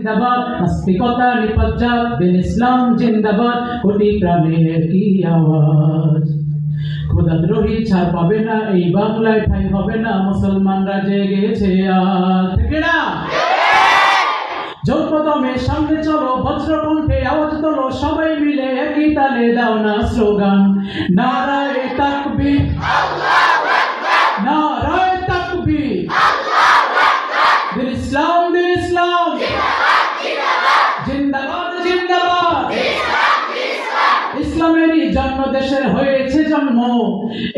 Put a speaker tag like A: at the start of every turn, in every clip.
A: জিন্দাবাদ নাস্তিকতা নিপজ্জাত দিন ইসলাম জিন্দাবাদ, কোটি প্রাণের কি আওয়াজ? খোদাদ্রোহী ছাড় পাবে না, এই বাংলায় ঠাই হবে না, মুসলমানরা জেগেছে আজ। ঠিক না সামনে চলো বজ্রকণ্ঠে আওয়াজ তোলো, সবাই মিলে একই তালে দাও না স্লোগান। নারায় তাকবীর। নারায় জন্ম দেশের হয়েছে জন্ম।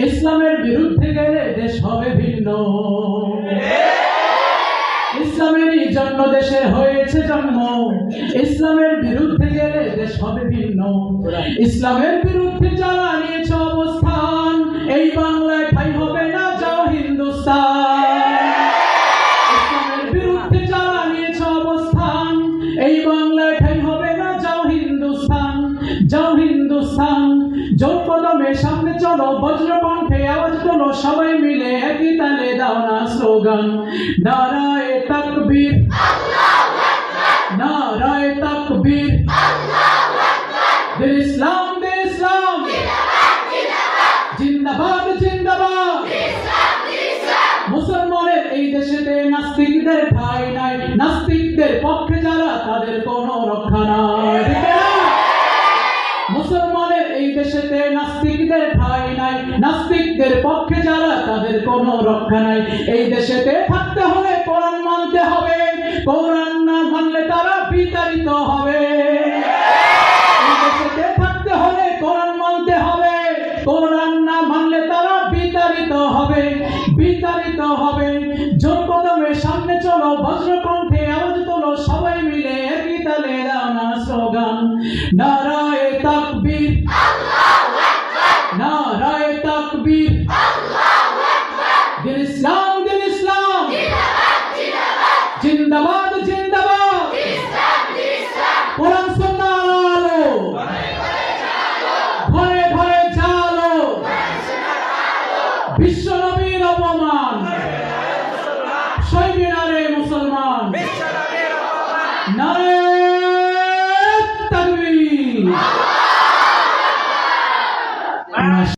A: ইসলামের বিরুদ্ধে গেলে দেশ হবে ভিন্ন। ইসলামেরই জন্ম দেশের হয়েছে জন্ম। ইসলামের বিরুদ্ধে গেলে দেশ হবে ভিন্ন। ইসলামের বিরুদ্ধে যারা নিয়েছে অবস্থান, এই বাংলায় ঠাই হবে না, যাও হিন্দুস্তান। ইসলামের বিরুদ্ধে যারা নিয়েছে অবস্থান, এই বাংলায় ঠাই হবে না, যাও হিন্দুস্তান। যাও সামনে চলো, বজ্রকণ্ঠে আওয়াজ তোলো, সবাই মিলে একই তালে দাও না স্লোগান। নারায় তাকবীর। নারায় তাকবীর। ইসলাম ইসলাম। জিন্দাবাদ জিন্দাবাদ। মুসলমানের এই দেশেতে নাস্তিকদের ঠাই নাই। নাস্তিকদের পক্ষে যারা, তাদের কোনো রক্ষা নাই। নাস্তিকদের পক্ষে যারা, তাদের কোনো রক্ষা নাই। এই দেশেতে থাকতে হলে কোরআন মানতে হবে। কোরআন না মানলে তারা বিতাড়িত হবে। সামনে চলো সবাই মিলে নারায় শহীদ মিনার